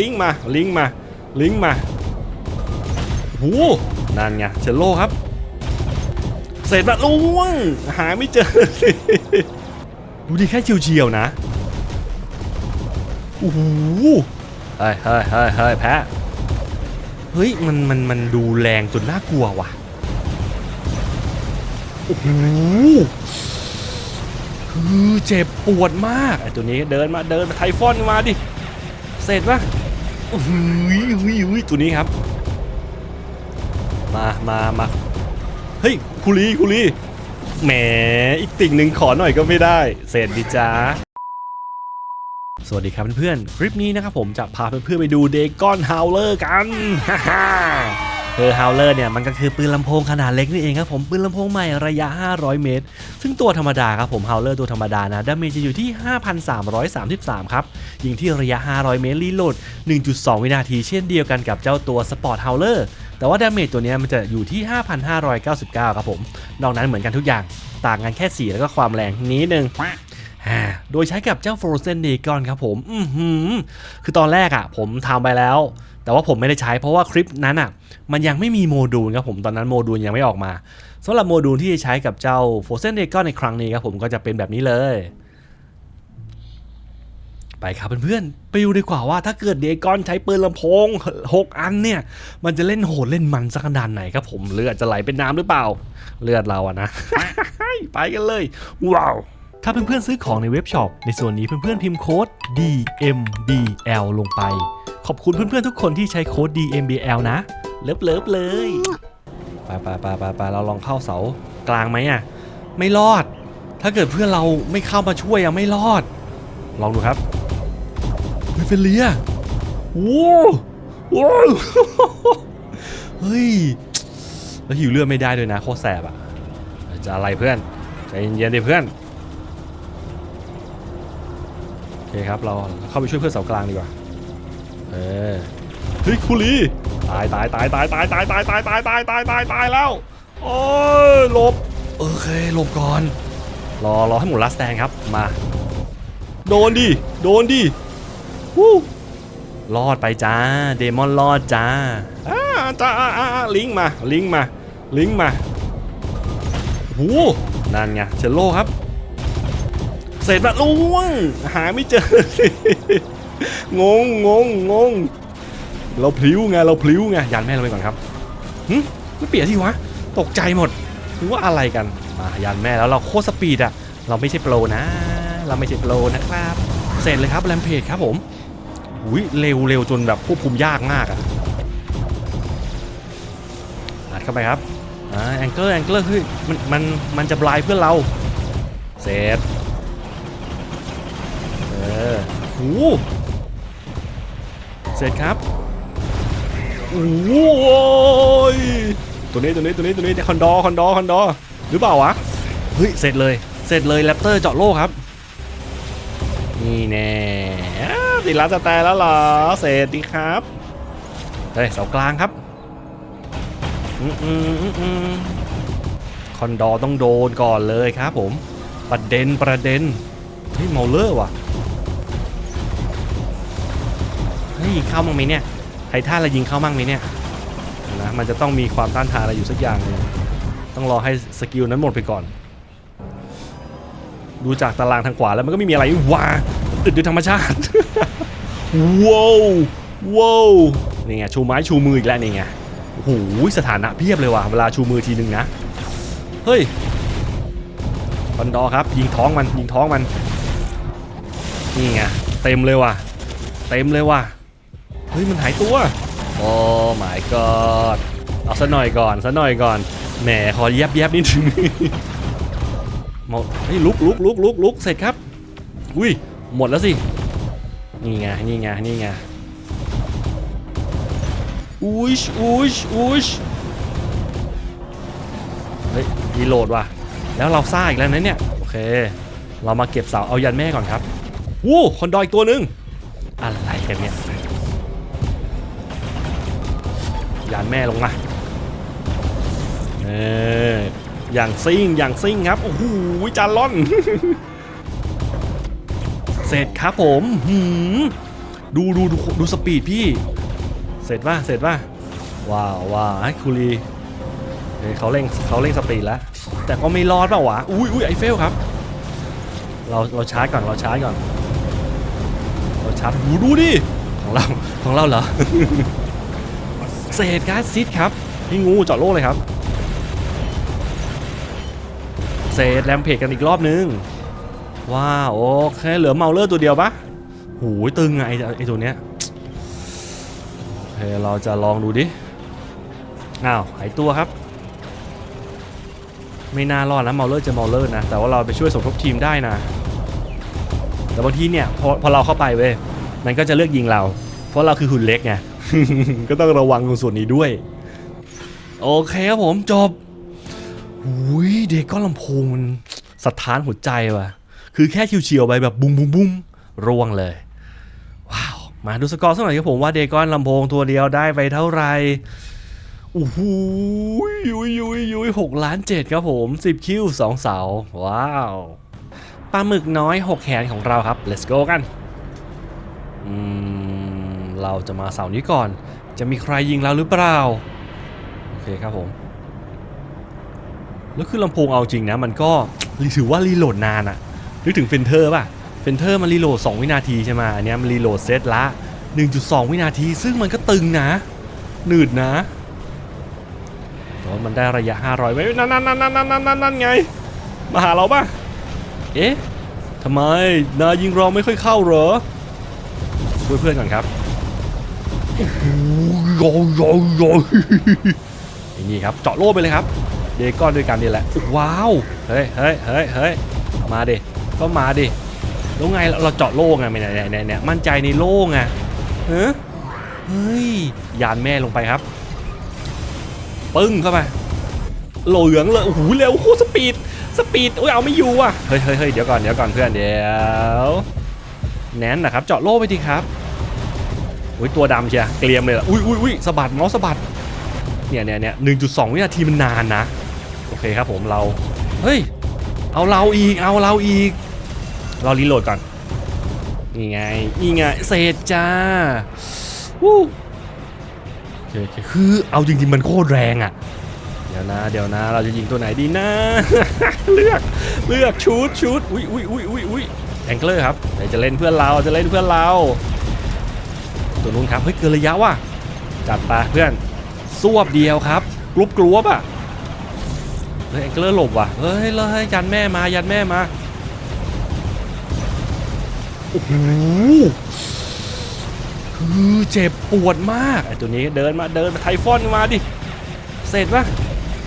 ลิงก์มาลิงก์มาลิงก์มาโอ้โหนั่นไงเชลโลครับเสร็จละลุงหาไม่เจอดูดิแค่เฉียวๆนะโอ้โหเฮ้ยเฮ้ยเฮ้ยเฮ้ยแพ้เฮ้ยมันมันมันดูแรงจนน่ากลัวว่ะโอ้โหคือเจ็บปวดมากไอ้ตัวนี้เดินมาเดินมาไทฟอนมาดิเสร็จปะ อุ้ยอุ้ยอุ้ยตัวนี้ครับ มามามาเฮ้ยคุรีคุรีแหมอีกติ่งหนึ่งขอหน่อยก็ไม่ได้เสร็จดีจ้าสวัสดีครับเพื่อนๆ คลิปนี้นะครับผมจะพาเพื่อนๆไปดูเดกอนฮาวเลอร์กันฮ่า เออฮาวเลอร์เนี่ยมันก็คือปืนลำโพงขนาดเล็กนี่เองครับผมปืนลำโพงใหม่ระยะ 500 เมตร ซึ่งตัวธรรมดาครับผมฮาวเลอร์ตัวธรรมดานะดาเมจจะอยู่ที่ 5,333 ครับ ยิงที่ระยะ 500 เมตรรีโหลด 1.2 วินาทีเช่นเดียวกันกับเจ้าตัวสปอร์ตฮาวเลอร์แต่ว่าดาเมจตัวนี้มันจะอยู่ที่ 5,599 ครับผม นอกนั้นเหมือนกันทุกอย่างต่างกันแค่สีแล้วก็ความแรงนิดนึงโดยใช้กับเจ้า Frozen Dragon ครับผม อือหือ คือตอนแรกอะ่ะผมทำไปแล้ว แต่ว่าผมไม่ได้ใช้เพราะว่าคลิปนั้นอะ่ะมันยังไม่มีโมดูลครับผมตอนนั้นโมดูลยังไม่ออกมาสำหรับโมดูลที่จะใช้กับเจ้า Frozen Dragon ในครั้งนี้ครับผมก็จะเป็นแบบนี้เลย ไปครับเพื่อนๆไปดูดีกว่าว่าถ้าเกิดเดกอนใช้ปืนลำโพง 6 อันเนี่ย มันจะเล่นโหดเล่นมันสักขนาดไหนครับผมเลือดจะไหลเป็นน้ำหรือเปล่า เลือดเราอะนะ ไปกันเลย ว้าวถ้าเพื่อนๆซื้อของในเว็บช็อป ในส่วนนี้เพื่อนๆพิมพ์โค้ด DMBL ลงไป ขอบคุณเพื่อนๆทุกคนที่ใช้โค้ด DMBL นะ เลิฟเลิฟเลยไปไปไปไปไปเราลองเข้าเสากลางไหมอะ ไม่รอด ถ้าเกิดเพื่อนเราไม่เข้ามาช่วยอะไม่รอด ลองดูครับเฮ้ยเฟลเลียโว้วโว้วเฮ้ย แล้วหิวเลือดไม่ได้ด้วยนะโคตรแสบอะ จะอะไรเพื่อนใจเย็นๆดิเพื่อนโอเคครับ เราเข้าไปช่วยเพื่อนเสากลางดีกว่า เออเฮ้ยคุรีตายตายตายตายตายตายตายตายตายตายตายตายตายแล้วโอ้ยหลบโอเคหลบก่อน รอรอให้หมุนลัสแตนครับมา โดนดิโดนดิวู้รอดไปจ้า เดมอนรอดจ้าอ่าจ้าอ่าอ่าอ่าลิงก์มาลิงก์มาลิงก์มาโอ้โหนั่นไงเชลโลครับ เสร็จละลุงหาไม่เจอ งงงงงงเราพลิ้วไงเราพลิ้วไงยันแม่เราไปก่อนครับหึไม่เปลี่ยนที่วะตกใจหมดนึกว่าอะไรกันมายันแม่แล้วเราโคตรสปีดอะเราไม่ใช่โปรนะ เราไม่ใช่โปรนะครับ เสร็จเลยครับแรมเพจครับผมอุ้ยเร็วเร็วจนแบบควบคุมยากมากอะอัดเข้าไปครับอ่าแองเกิลแองเกิลเฮ้ยมันมันมันจะบลายเพื่อนเรา เสร็จเออโอ้ เสร็จครับโอ้ยตัวนี้ตัวนี้ตัวนี้ตัวนี้คอนดอคอนดอคอนดอหรือเปล่าวะเฮ้ยเสร็จเลยเสร็จเลยแรปเตอร์เจาะโลกครับนี่แน่อ้าวติดร้านสแตนแล้วเหรอเสร็จดีครับเฮ้ยเสากลางครับอืมอืมอืมอืมคอนดอต้องโดนก่อนเลยครับผมประเด็นประเด็นเฮ้ยเมาเลอร์ว่ะ เฮ้ยเข้ามั่งไหมเนี่ยไทท่าเรายิงเข้ามั่งไหมเนี่ยนะมันจะต้องมีความต้านทานอะไรอยู่สักอย่างนึงต้องรอให้สกิลนั้นหมดไปก่อน ดูจากตารางทางขวาแล้วมันก็ไม่มีอะไรว้าอึดด้วยธรรมชาติว้าวว้าวนี่ไงชูไม้ชูมืออีกแล้วนี่ไงโอ้โหสถานะเพียบเลยว่ะเวลาชูมือทีนึงนะเฮ้ยคอนดอครับยิงท้องมันยิงท้องมันนี่ไงเต็มเลยว่ะเต็มเลยว่ะ เฮ้ยมันหายตัว โอ้ my god เอาซะหน่อยก่อนซะหน่อยก่อน แหมขอแยบแยบนิดนึงหมดเฮ้ยลุกลุกลุกลุกลุกเสร็จครับ อุ้ย หมดแล้วสิ นี่ไง นี่ไง นี่ไง อุ้ยอุ้ยอุ้ยเฮ้ยรีโหลดว่ะ แล้วเราซ่าอีกแล้วนะเนี่ย โอเค เรามาเก็บเสาเอายันแม่ก่อนครับวู้คอนดอยอีกตัวหนึ่งอะไรกันเนี่ย ยานแม่ลงมาเอออย่างซิ่งอย่างซิ่งครับ โอ้โหจานล่อน เสร็จครับผมหืมดูดูดูดูสปีดพี่ เสร็จป่ะเสร็จป่ะว้าวว้าวไอ้คูลีเฮ้ยเขาเร่งเขาเร่งสปีดแล้ว แต่ก็ไม่รอดเปล่าวะอุ้ยอุ้ยไอเฟลครับ เราเราชาร์จก่อนเราชาร์จก่อน เราชาร์จหูดูดิของเราของเราเหรอ เศษก๊าซซิดครับนี่งูเจาะโลกเลยครับ เศษแรมเพจกันอีกรอบนึง ว้าวโอเคเหลือเมาเลอร์ตัวเดียวปะหูยตึงไอไอตัวเนี้ยโอเคเราจะลองดูดิ อ้าวหายตัวครับ ไม่น่ารอดนะเมาเลอร์จะเมาเลอร์นะ แต่ว่าเราไปช่วยสมทบทีมได้นะ แต่บางทีเนี่ยพอพอเราเข้าไปเว้ยมันก็จะเลือกยิงเรา เพราะเราคือหุ่นเล็กไง ก็ต้องระวังตรงส่วนนี้ด้วย โอเคครับผมจบหุยเด็กก็ลำโพงมันสถานหัวใจว่ะ คือแค่เฉียวๆไปแบบบุ้มบุ้มบุ้มร่วงเลย ว้าว มาดูสกอร์สักหน่อยครับผมว่าเดกอนลำโพงตัวเดียวได้ไปเท่าไหร่โอ้โหยุยยุยยุยหกล้านเจ็ดครับผมสิบคิวสองเสา ว้าวปลาหมึกน้อยหกแขนของเราครับ let's go กัน อืม เราจะมาเสานี้ก่อน จะมีใครยิงเราหรือเปล่า โอเคครับผม แล้วคือลำโพงเอาจริงนะ มันก็ถือว่ารีโหลดนานอะนึกถึงเฟนเทอร์ป่ะ เฟนเทอร์มันรีโหลด 2 วินาทีใช่ไหมอันนี้มันรีโหลดเซตละ 1.2 วินาที ซึ่งมันก็ตึงนะ หนืดนะแต่ว่ามันได้ระยะ 500ไว้นั่นนั่นนั่นนั่นนั่นนั่นนั่นไง มาหาเราป่ะ เอ๊ะทำไมนายยิงเราไม่ค่อยเข้าเหรอช่วยเพื่อนก่อนครับ โอ้โหโยโยโยอย่างนี้ครับเจาะโล่ไปเลยครับเดก้อนด้วยกันนี่แหละว้าวเฮ้ยเฮ้ยเฮ้ยเฮ้ยมาดิก็มาดิแล้วไงเราเจาะโล่ไงไม่เนี่ยเนี่ยเนี่ยมั่นใจในโล่ไงเฮ้เฮ้ยยานแม่ลงไปครับ ปึ้งเข้าไปเหลืองเลยโอ้โหเร็วโคตรสปีดสปีดโอ้ยเอาไม่อยู่อะเฮ้ยเฮ้ยเฮ้ยเดี๋ยวก่อนเดี๋ยวก่อนเพื่อนเดี๋ยวแนนนะครับ เจาะโล่ไปดีครับ อุ้ยตัวดำเชียเกลียมเลยล่ะอุ้ยอุ้ยอุ้ยสะบัดเมาส์สะบัดเนี่ยเนี่ยเนี่ยหนึ่งจุดสองวินาทีมันนานนะ โอเคครับผมเรา เฮ้ย เอาเราอีก เอาเราอีก เรารีโหลดก่อน นี่ไง นี่ไงเศษจ้าวู้โอเคคือเอาจริงๆมันโคตรแรงอะ่ะ เดี๋ยวนะ เดี๋ยวนะ เราจะยิงตัวไหนดีนะ เลือก เลือกชูดชูดอุ้ยอุ้ยอุ้ยอุ้ยอุ้ยแองเกอร์ครับเดี๋ยวจะเล่นเพื่อนเรา จะเล่นเพื่อนเรา ตัวนู้นครับเฮ้ยเกินระยะว่ะจัดไปเพื่อนสวบเดียวครับกรุบกรวบอะเฮ้ยแองเกอร์หลบว่ะเฮ้ยเลยยันแม่มายันแม่มาโอ้โหคือเจ็บปวดมากไอ้ตัวนี้เดินมาเดินไทฟอนมาดิเสร็จปะ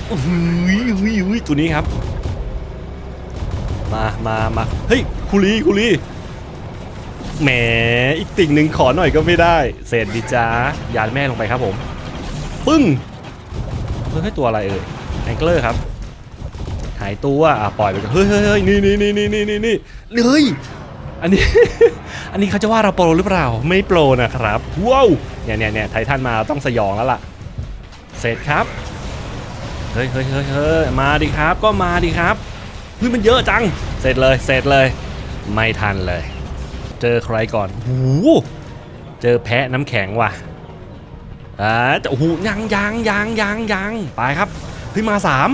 โอ้โหหุยหุยตัวนี้ครับ มามามาเฮ้ยคุรีคุรี แหมอีกติ่งหนึ่งขอหน่อยก็ไม่ได้เสร็จดิจ้ายานแม่ลงไปครับผม ปึ้งเฮ้ยตัวอะไรเอ่ยแองเกอร์ครับหายตัวอะปล่อยไปก่อนเฮ้ยเฮ้ยเฮ้ยนี่นี่นี่นี่นี่นี่นี่เฮ้ยอันนี้ อันนี้เขาจะว่าเราโปรหรือเปล่า ไม่โปรนะครับว้าวเนี่ยเนี่ยเนี่ยไททันมาต้องสยองแล้วล่ะ เสร็จครับเฮ้ยเฮ้ยเฮ้ยเฮ้ยมาดิครับก็มาดิครับเฮ้ยมันเยอะจัง เสร็จเลยเสร็จเลย ไม่ทันเลย เจอใครก่อนหูเจอแพะน้ำแข็งว่ะอ่าแต่โอ้โหยังยังยังยังยังไปครับเฮ้ยมาสาม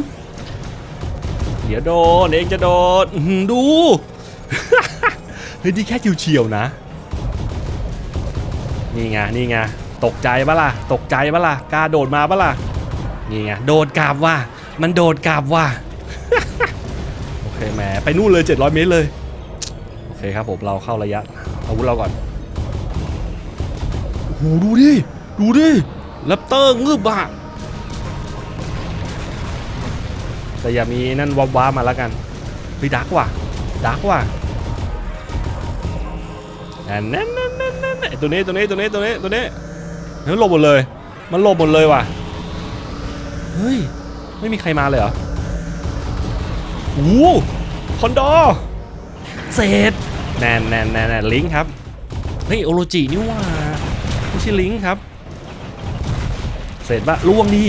เดี๋ยวโดนเองจะโดนดู เฮ้ยนี่แค่เฉียวๆนะ นี่ไงนี่ไงตกใจปะล่ะตกใจปะล่ะกล้าโดดมาปะล่ะนี่ไงโดดกลับว่ะมันโดดกลับว่ะโอเคแหมไปนู่นเลย 700 เมตรเลย เคครับผมเราเข้าระยะอาวุธเราก่อนโอ้โหดูดิ ดูดิแรปเตอร์งืบอะแต่อย่ามีนั่นวับว้ามาแล้วกันไปดักว่ะดักว่ะนั่นนั่นนั่นนั่นนั่นไอ้ตัวนี้ตัวนี้ตัวนี้ตัวนี้ตัวนี้เฮ้ยหลบหมดเลย มันหลบหมดเลยว่ะเฮ้ยไม่มีใครมาเลยเหรอโอ้โหคอนดอร์เศษ แนนแนนแนนลิงก์ครับ เฮ้ยโอโรจินี่ว่าไม่ใช่ลิงก์ครับ เสร็จปะล่วงดี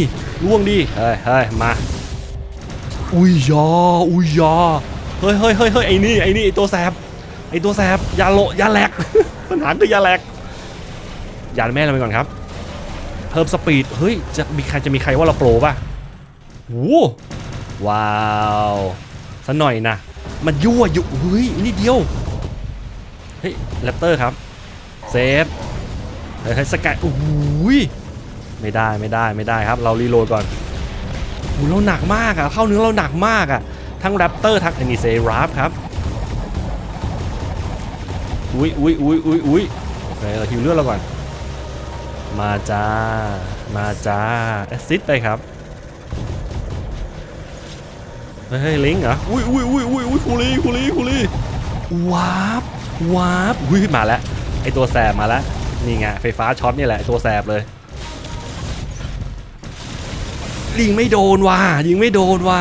ล่วงดีเฮ้ยเฮ้ยมา อุ้ยยาอุ้ยยาเฮ้ยเฮ้ยเฮ้ยเฮ้ยไอ้นี่ไอ้นี่ไอ้ตัวแสบไอ้ตัวแสบยาโลยาแหลกปัญหาคือยาแหลกยานแม่เราไปก่อนครับ เพิ่มสปีดเฮ้ยจะมีใครจะมีใครว่าเราโปรป่ะโอ้ว้าวสักหน่อยนะมันยั่วอยู่เฮ้ยนิดเดียว ฮ้ยแรปเตอร์ครับ เซฟเฮ้ยสกายโอ้โหยไม่ได้ไม่ได้ไม่ได้ครับ เรารีโหลดก่อนโอ้โหเราหนักมากอะเข้าเนื้อเราหนักมากอะทั้งแรปเตอร์ทั้งอันนี้เซราฟครับอุ้ยอุ้ยอุ้ยอุ้ยอุ้ยโอเคเราฮิวเลือดเราก่อน มาจ้า มาจ้าแอสซิดไปครับ เฮ้ยเฮ้ยลิงก์เหรอ อุ้ยอุ้ยอุ้ยอุ้ยอุ้ยคูลีคูลีคูลีวาร์ป วาร์ปอุ้ยมาแล้วไอตัวแสบมาแล้วนี่ไงไฟฟ้าช็อตนี่แหละตัวแสบเลยยิงไม่โดนว่ะยิงไม่โดนว่ะ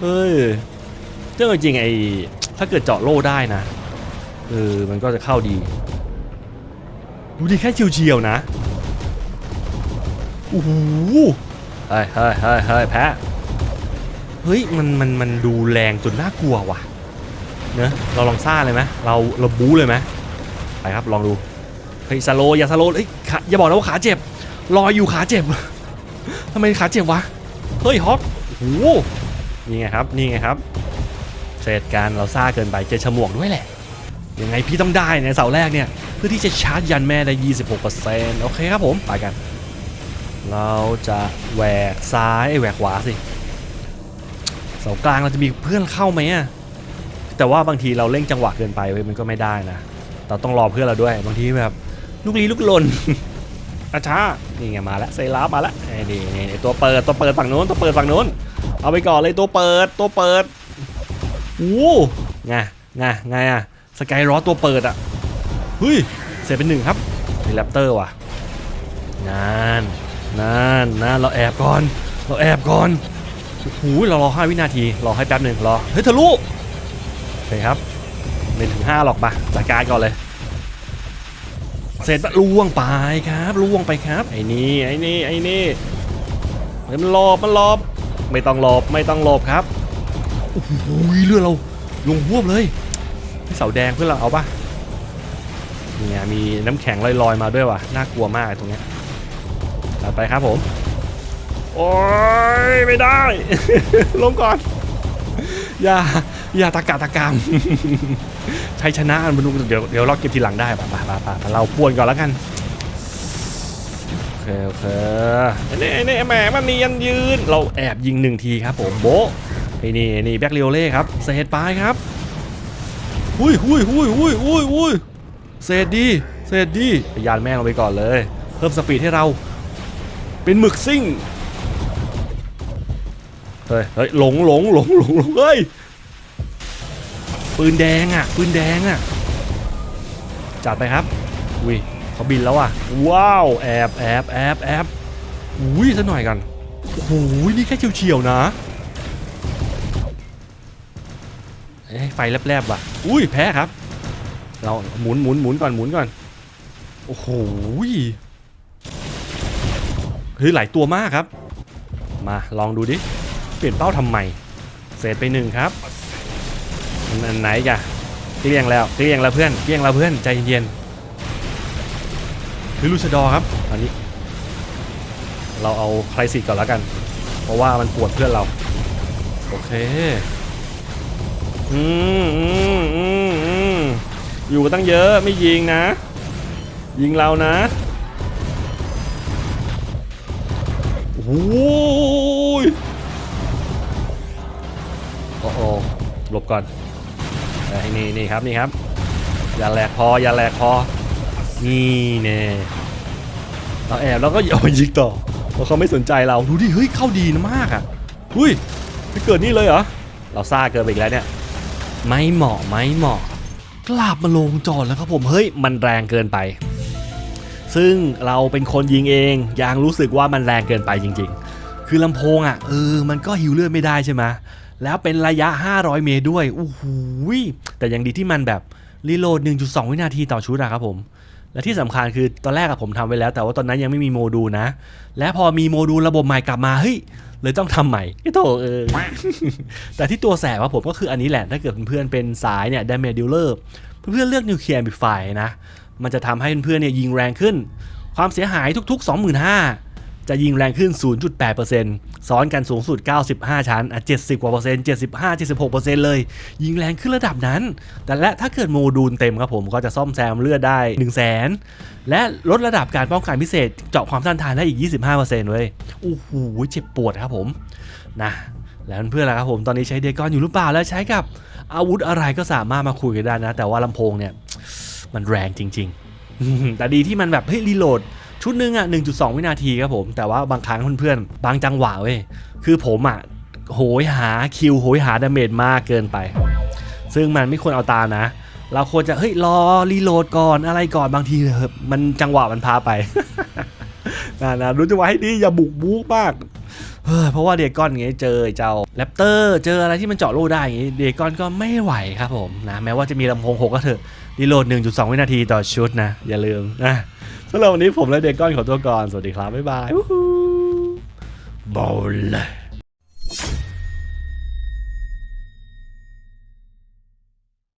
เฮ้ยเรื่องจริงไอ้ถ้าเกิดเจาะโล่ได้นะเออมันก็จะเข้าดี ดูดิแค่เฉียวๆนะโอ้โหเฮ้ยเฮ้ยเฮ้ยเฮ้ยแพ้เฮ้ยมันมันมันดูแรงจนน่ากลัวว่ะ เนอะเราลองซ่าเลยไหมเราเราบู๊เลยไหมไปครับลองดูเฮ้ยสโลอย่าสโลเฮ้ยขาอย่าบอกนะว่าขาเจ็บรอยอยู่ขาเจ็บทำไมขาเจ็บวะเฮ้ยฮอกโอ้โหนี่ไงครับนี่ไงครับเสร็จการเราซ่าเกินไปเจอฉมวกด้วยแหละยังไงพี่ต้องได้ในเสาแรกเนี่ยเพื่อที่จะชาร์จยันแม่ได้ 26%โอเคครับผมไปกัน เราจะแหวกซ้ายแหวกขวาสิเสากลางเราจะมีเพื่อนเข้าไหมอะ แต่ว่าบางทีเราเร่งจังหวะเกินไปเว้ยมันก็ไม่ได้นะเราต้องรอเพื่อนเราด้วย บางทีแบบลูกลี้ลูกลนอาช้านี่ไงมาแล้วเซราฟมาแล้วไอ้นี่นี่ตัวเปิดตัวเปิดฝั่งนู้นตัวเปิดฝั่งนู้น เอาไปก่อนเลยตัวเปิดตัวเปิดโอ้ไงไงไงอะสกายรอตัวเปิดอะเฮ้ยเสร็จเป็นหนึ่งครับมีแรปเตอร์ว่ะนานนานนานเราแอบก่อน เราแอบก่อนโอ้โหเรารอห้าวินาที รอให้แป๊บหนึ่งรอ เฮ้ยทะลุ เคครับไม่ถึงห้าหรอกปะจัดการก่อนเลย เสร็จแล้วล่วงไปครับล่วงไปครับ ไอ้นี่ไอ้นี่ไอ้นี่มันหลบมันหลบไม่ต้องหลบไม่ต้องหลบครับโอ้โหเลือดเราลงหวบเลยเสาแดงเพื่อนเราเอาปะเนี่ยมีน้ำแข็งลอยๆมาด้วยว่ะน่ากลัวมากตรงเนี้ยตัดไปครับผม โอ้ยไม่ได้ ลงก่อน อย่าอย่าตะกะตะกามชัยชนะมันดูเดี๋ยวเดี๋ยวเราเก็บทีหลังได้ป่ะป่ะป่ะป่ะเราป่วนก่อนแล้วกันโอเคโอเคไอ้นี่ไอ้นี่แหมมันเนียนยืน เราแอบยิงหนึ่งทีครับผมโบะไอ้นี่ไอ้นี่แบ็คเรียวเล่ครับเศษไปครับอุ้ยอุ้ยอุ้ยอุ้ยอุ้ยอุ้ยเศษดีเศษดียานแม่งลงไปก่อนเลย เพิ่มสปีดให้เรา เป็นหมึกซิ่ง เฮ้ยเฮ้ยหลงหลงหลงหลงหลงเฮ้ยปืนแดงอะปืนแดงอะจัดไปครับอุ้ยเขาบินแล้วอะว้าวแอบแอบแอบแอบอุ้ยสักหน่อยกันโอ้โหนี่แค่เฉียวๆนะไฟแลบๆว่ะ อุ้ยแพ้ครับ เราหมุนหมุนหมุนก่อนหมุนก่อน โอ้โหเฮ้ยหลายตัวมากครับ มาลองดูดิ เปลี่ยนเป้าทำไม เสร็จไปหนึ่งครับอันไหนจ้ะเกลี้ยงแล้วเกลี้ยงแล้วเพื่อนเกลี้ยงแล้วเพื่อนใจเย็นๆคือลูชดอครับอันนี้ เราเอาใครสิก่อนแล้วกัน เพราะว่ามันปวดเพื่อนเรา โอเคอืมอืมอืมอืมอยู่กันตั้งเยอะไม่ยิงนะ ยิงเรานะโอ้ ก่อนอนี่นี่ครับนี่ครับ อย่าแหลกพออย่าแหลกพอ นี่เนี่ยเราแอบแล้วก็อย่ายิงต่อเพราะเขาไม่สนใจเราดูดิเฮ้ยเข้าดีนะมากอะเฮ้ยไปเกิดนี่เลยเหรอเราซ่าเกินไปอีกแล้วเนี่ย ไม่เหมาะไม่เหมาะกลับมาลงจอดแล้วครับผมเฮ้ยมันแรงเกินไป ซึ่งเราเป็นคนยิงเองยังรู้สึกว่ามันแรงเกินไปจริง ๆ คือลำโพงอะเออมันก็หิวเลือดไม่ได้ใช่ไหม แล้วเป็นระยะ 500 เมตรด้วยโอ้โหยแต่ยังดีที่มันแบบรีโหลด 1.2 วินาทีต่อชุดอะครับผม และที่สำคัญคือตอนแรกอะผมทำไว้แล้ว แต่ว่าตอนนั้นยังไม่มีโมดูลนะ และพอมีโมดูลระบบใหม่กลับมา เฮ้ย เลยต้องทำใหม่ไอ้โถเออ แต่ที่ตัวแสบว่าผมก็คืออันนี้แหละ ถ้าเกิดเพื่อนๆเป็นสายเนี่ย damage dealer เพื่อนๆเลือกนิวเคลียร์บิไฟนะ มันจะทำให้เพื่อนๆเนี่ยยิงแรงขึ้น ความเสียหายทุก ๆ 25,000 จะยิงแรงขึ้น 0.8%ซ้อนกันสูงสุด 95 ชั้น อะ 70 กว่าเปอร์เซ็นต์ 75 76เปอร์เซ็นต์เลย ยิงแรงขึ้นระดับนั้น แต่และถ้าเกิดโมดูลเต็มครับผมก็จะซ่อมแซมเลือดได้ 1 0 0 0 0แสนและลดระดับการป้องกันพิเศษ เจาะความต้านทานได้อีก 25%เว้ยโอ้โหเจ็บปวดครับผม นะแล้วเพื่อนๆล่ะครับผมตอนนี้ใช้เดกอนอยู่หรือเปล่าแล้วใช้กับอาวุธอะไรก็สามารถมาคุยกันได้นะ แต่ว่าลำโพงเนี่ยมันแรงจริง ๆ แต่ดีที่มันแบบเฮ้ยรีโหลด ชุดหนึ่งอะ 1.2 วินาทีครับผม แต่ว่าบางครั้งเพื่อนๆ บางจังหวะเว้ย คือผมอะ โหยหาคิวโหยหาดาเมจมากเกินไป ซึ่งมันไม่ควรเอาตามนะ เราควรจะ เฮ้ย รอรีโหลดก่อนอะไรก่อนบางทีเมันจังหวะมันพาไปนะนะรู้จังหวะให้ดีอย่าบุกบู๊มากเพราะว่าเดก้อนอย่างงี้เจอเจ้าแรปเตอร์เจออะไรที่มันเจาะโล่ได้อย่างงี้เดก้อนก็ไม่ไหวครับผมนะแม้ว่าจะมีลำโพง6ก็เถอะรีโหลด1.2 วินาทีต่อชุดนะ อย่าลืมนะ สำหรับวันนี้ผมและเดกอนขอตัวก่อน สวัสดีครับ บ๊ายบายบอลเลย